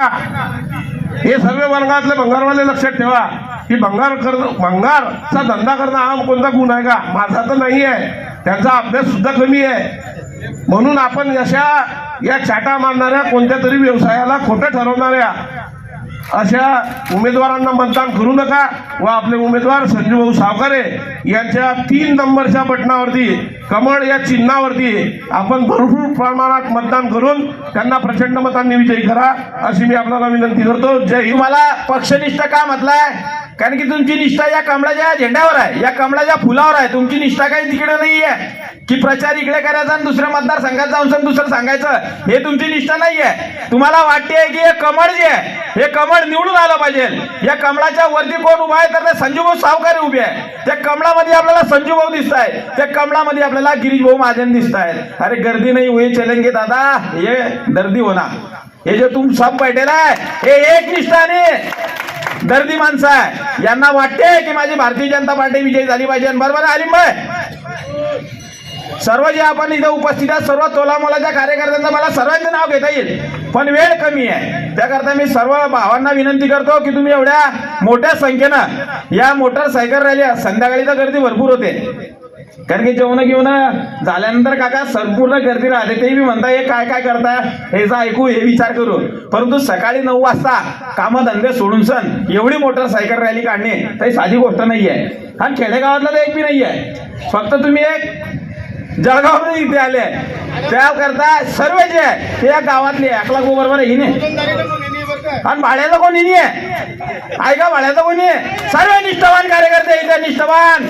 हे सर्व वर्गातले भंगारवाले लक्षात ठेवा. की भंगार कर भंगारचा धंदा करणं हा कोणता गुण आहे का? माझा तर नाही आहे. त्यांचा अभ्यास सुद्धा कमी आहे. म्हणून आपण अशा या चाटा मारणाऱ्या कोणत्या तरी व्यवसायाला खोटं ठरवणाऱ्या अशा उमेदवारांना मतदान करू नका व आपले उमेदवार संजू भाऊ सावकारे यांच्या तीन नंबरच्या बटनावरती कमळ या चिन्हावरती आपण भरपूर प्रमाणात मतदान करून त्यांना प्रचंड मतांनी विजयी करा अशी मी आपल्याला विनंती करतो. जय मला पक्षनिष्ठ का म्हटलाय? कारण की तुमची निष्ठा या कमळाच्या झेंड्यावर आहे. या कमळाच्या फुलावर आहे. तुमची निष्ठा काही तिकडे नाहीये. की प्रचार इकडे करायचा आणि दुसऱ्या मतदारसंघात जाऊन सण दुसरं सांगायचं हे तुमची निष्ठा नाहीये. तुम्हाला वाटते की हे कमळ जे आहे हे कमळ निवडून आलं पाहिजे. या कमळाच्या वरती कोण उभा आहे? तर ते संजूभाऊ सावकारी उभे आहे त्या कमळामध्ये आपल्याला संजूभाऊ दिसत आहे त्या कमळामध्ये आपल्याला गिरीशभाऊ महाजन दिसत आहेत अरे गर्दी नाही हुई चलेंगे दादा. हे दर्दी होणार. हे जे तुम सब बैठेला आहे हे एक निष्ठाने गर्दी माणसं आहे. यांना वाटते की माझी भारतीय जनता पार्टी विजयी झाली पाहिजे. आणि बरोबर आहे भाई सर्व जे आपण इथं उपस्थित आहे सर्व तोलामोलाच्या कार्यकर्त्यांचं मला सर्वांचं नाव घेता येईल. पण वेळ कमी आहे. त्याकरता मी सर्व भावांना विनंती करतो की तुम्ही एवढ्या मोठ्या संख्येनं या मोटरसायकल रॅली संध्याकाळी तर गर्दी भरपूर होते. कारण की जेवण घेऊन झाल्यानंतर काका संपूर्ण गर्दी राहते. ते बी म्हणता हे काय काय करता हे जा ऐकू हे विचार करू. परंतु सकाळी नऊ वाजता कामधंदे सोडून सण एवढी मोटरसायकल रॅली काढणे काही साधी गोष्ट नाहीये. कारण खेडेगावातला तर एक बी नाहीये. फक्त तुम्ही एक जळगाव इथे आले. त्याकरता सर्व जे आहे ते या गावातले आहे. अकला बरोबर आहे नाही आणि भाड्याचं कोणी नाही आहे ऐका भाड्याचं कोणी आहे सर्व निष्ठावान कार्यकर्ते इथे निष्ठावान.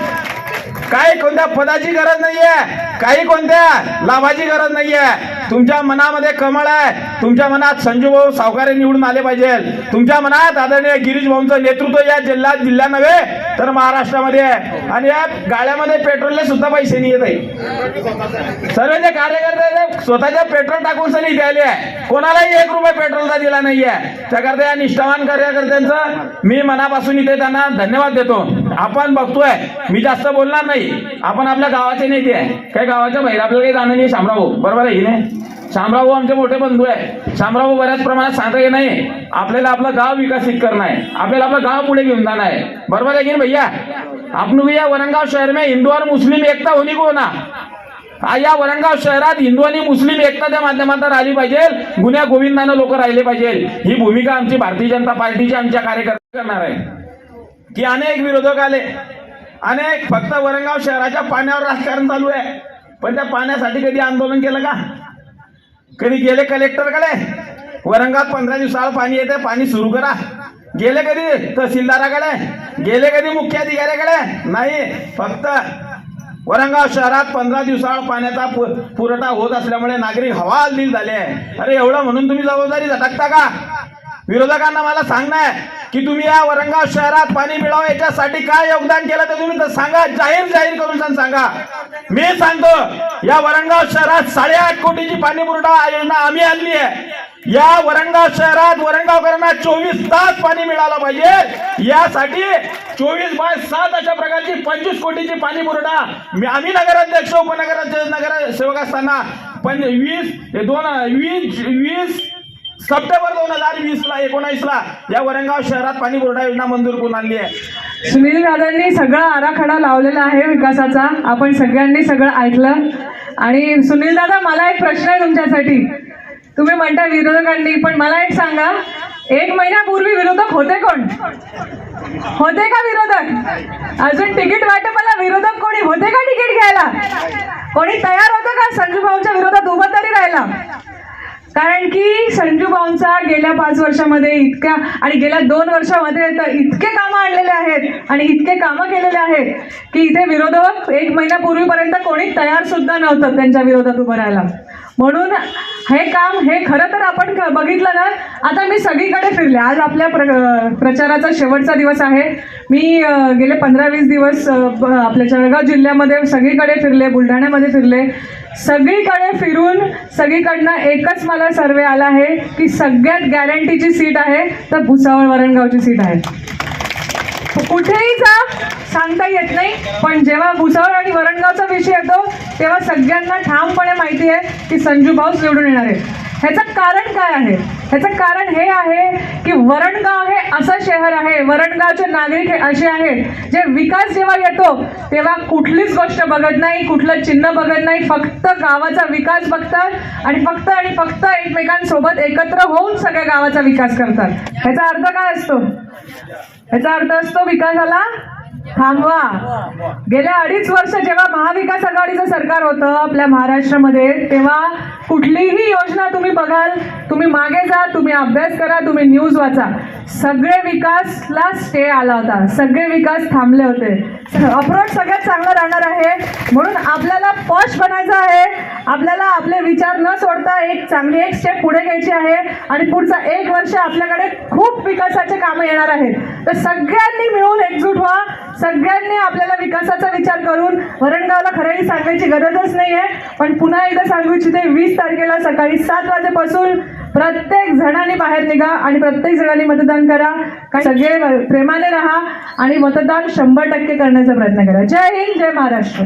काही कोणत्या पदाची गरज नाहीये काही कोणत्या लाभाची गरज नाहीये. तुमच्या मनामध्ये कमळ आहे. तुमच्या मनात संजू भाऊ सावकारे निवडून आले पाहिजे तुमच्या मनात आदरणीय गिरीश भाऊंचं नेतृत्व या जिल्ह्यात जिल्हा नव्हे तर महाराष्ट्रामध्ये आहे. आणि या गाड्यामध्ये पेट्रोलला सुद्धा पैसे नाही येत आहे. सर्व जे कार्यकर्ते स्वतःच्या पेट्रोल टाकून सनी इथे आले आहे. कोणालाही एक रुपये पेट्रोलचा दिला नाहीये त्याकरता या निष्ठावान कार्यकर्त्यांचं मी मनापासून इथे त्यांना धन्यवाद देतो. आपण बघतोय. मी जास्त बोलणार नाही. आपण आपल्या गावाचे नेते आहे. काही गावाच्या बाहेर आपल्याला काही जाणं नाही शामराव बरोबर आहे की नाही? शामराव आमचे मोठे बंधू आहे. शामराव बऱ्याच प्रमाणात सांगता येत नाही. आपल्याला आपलं गाव विकसित करणं आहे. आपल्याला आपलं गाव पुढे घेऊन जाणं आहे. बरोबर आहे की भैया? आपण भैया वरंगाव शहर में हिंदू और मुस्लिम एकता होनी को ना या वरणगाव शहरात हिंदू आणि मुस्लिम एकता त्या माध्यमातून आली पाहिजे. गुन्ह्या गोविंदानं लोक राहिले पाहिजे. ही भूमिका आमची भारतीय जनता पार्टीची आमच्या कार्यकर्ते करणार आहे की अनेक विरोधक आले. अनेक फक्त वरंगाव शहराच्या पाण्यावर राजकारण चालू आहे. पण त्या पाण्यासाठी कधी आंदोलन केलं का? कधी गेले कलेक्टरकडे वरंगात पंधरा दिवसाला पाणी येते पाणी सुरू करा. गेले कधी तहसीलदाराकडे गेले? कधी मुख्याधिकाऱ्याकडे नाही फक्त वरंगाव शहरात पंधरा दिवसाळ पाण्याचा पु- पुरवठा होत असल्यामुळे नागरिक हवालदिल झाले. आहे अरे एवढं म्हणून तुम्ही जबाबदारी झटकता का? विरोधकांना मला सांगणार की तुम्ही या वरंगाव शहरात पाणी मिळावं याच्यासाठी काय योगदान केलं ते तुम्ही तर सांगा जाहीर जाहीर करून सांगा मी सांगतो या वरंगाव शहरात साडेआठ कोटीची पाणी पुरवठा योजना आम्ही आणली आहे. या वरंगाव शहरात वरंगावकरांना चोवीस तास पाणी मिळालं पाहिजे. यासाठी चोवीस बाय सात अशा प्रकारची पंचवीस कोटीची पाणी पुरवठा मी- आम्ही नगराध्यक्ष उपनगराध्यक्ष नगरसेवक असताना पण वीस हे दोन वीस वीस सप्टेंबर दोन हजार वीस ला एकोणावीस ला या वरंगाव शहरात पाणी पुरवठा योजना मंजूर करून आणली आहे. सुनील दादांनी सगळा आराखडा लावलेला आहे विकासाचा. आपण सगळ्यांनी सगळं ऐकलं. आणि सुनील दादा मला एक प्रश्न आहे तुमच्यासाठी. तुम्ही म्हणता विरोधकांनी पण मला एक सांगा. एक महिन्यापूर्वी विरोधक होते कोण? होते का विरोधक? अजून तिकीट वाटपाला विरोधक कोणी? होते का तिकीट घ्यायला? कोणी तयार होतं का संजूभाऊच्या विरोधात उभं तरी राहिला कारण की संजू भाऊंचा गेल्या पाच वर्षामध्ये इतक्या आणि गेल्या दोन वर्षामध्ये तर इतके कामं आणलेले आहेत आणि इतके कामं केलेले आहेत की इथे विरोधक एक महिन्यापूर्वीपर्यंत कोणी तयार सुद्धा नव्हतं त्यांच्या विरोधात उभं राहायला. म्हणून हे काम हे खरं तर आपण बघितलं ना आता मी सगळीकडे फिरले. आज आपल्या प्र प्रचाराचा शेवटचा दिवस आहे. मी गेले पंधरा वीस दिवस आपल्या जळगाव जिल्ह्यामध्ये सगळीकडे फिरले बुलढाण्यामध्ये फिरले. सगळीकडे फिरून सगळीकडनं एकच मला सर्वे आला आहे की सगळ्यात गॅरंटीची सीट आहे तर भुसावळ वरणगावची सीट आहे. कुठेही जा सांगता येत नाही पण जेव्हा भुसावळ आणि वरणगावचा विषय येतो तेव्हा सगळ्यांना ठामपणे माहिती आहे की संजू भाऊच निवडून येणार आहे. ह्याचं कारण काय आहे? ह्याचं कारण हे आहे की वरणगाव हे असं शहर आहे. वरणगावचे नागरिक हे असे आहेत जे विकास जेव्हा येतो तेव्हा कुठलीच गोष्ट बघत नाही कुठलं चिन्ह बघत नाही फक्त गावाचा विकास बघतात आणि फक्त आणि फक्त एकमेकांसोबत एकत्र होऊन सगळ्या गावाचा विकास करतात. ह्याचा अर्थ काय असतो? ह्याचा अर्थ असतो विकासाला थांबवा. गेल्या अडीच वर्ष जेव्हा महाविकास आघाडीचं सरकार होतं आपल्या महाराष्ट्रामध्ये तेव्हा कुठलीही योजना तुम्ही बघाल तुम्ही मागे जा तुम्ही अभ्यास करा तुम्ही न्यूज वाचा. सगळे विकासला स्टे आला होता. सगळे विकास थांबले होते. अप्रोच सगळ्यात चांगला राहणार आहे. म्हणून आपल्याला पॉश बनायचं आहे. आपल्याला आपले विचार न सोडता एक चांगली एक स्टेप पुढे घ्यायची आहे. आणि पुढचा एक वर्ष आपल्याकडे खूप विकासाचे कामं येणार आहेत. तर सगळ्यांनी मिळून एकजूट व्हा. सगळ्यांनी आपल्याला विकासाचा विचार करून वरणगावला खरंही सांगायची गरजच नाही आहे पण पुन्हा एकदा सांगू इच्छिते वीस तारखेला सकाळी सात वाजेपासून प्रत्येक जणांनी बाहेर निघा आणि प्रत्येक जणांनी मतदान करा. सगळे प्रेमाने राहा आणि मतदान शंभर टक्के करण्याचा प्रयत्न करा. जय हिंद जय महाराष्ट्र.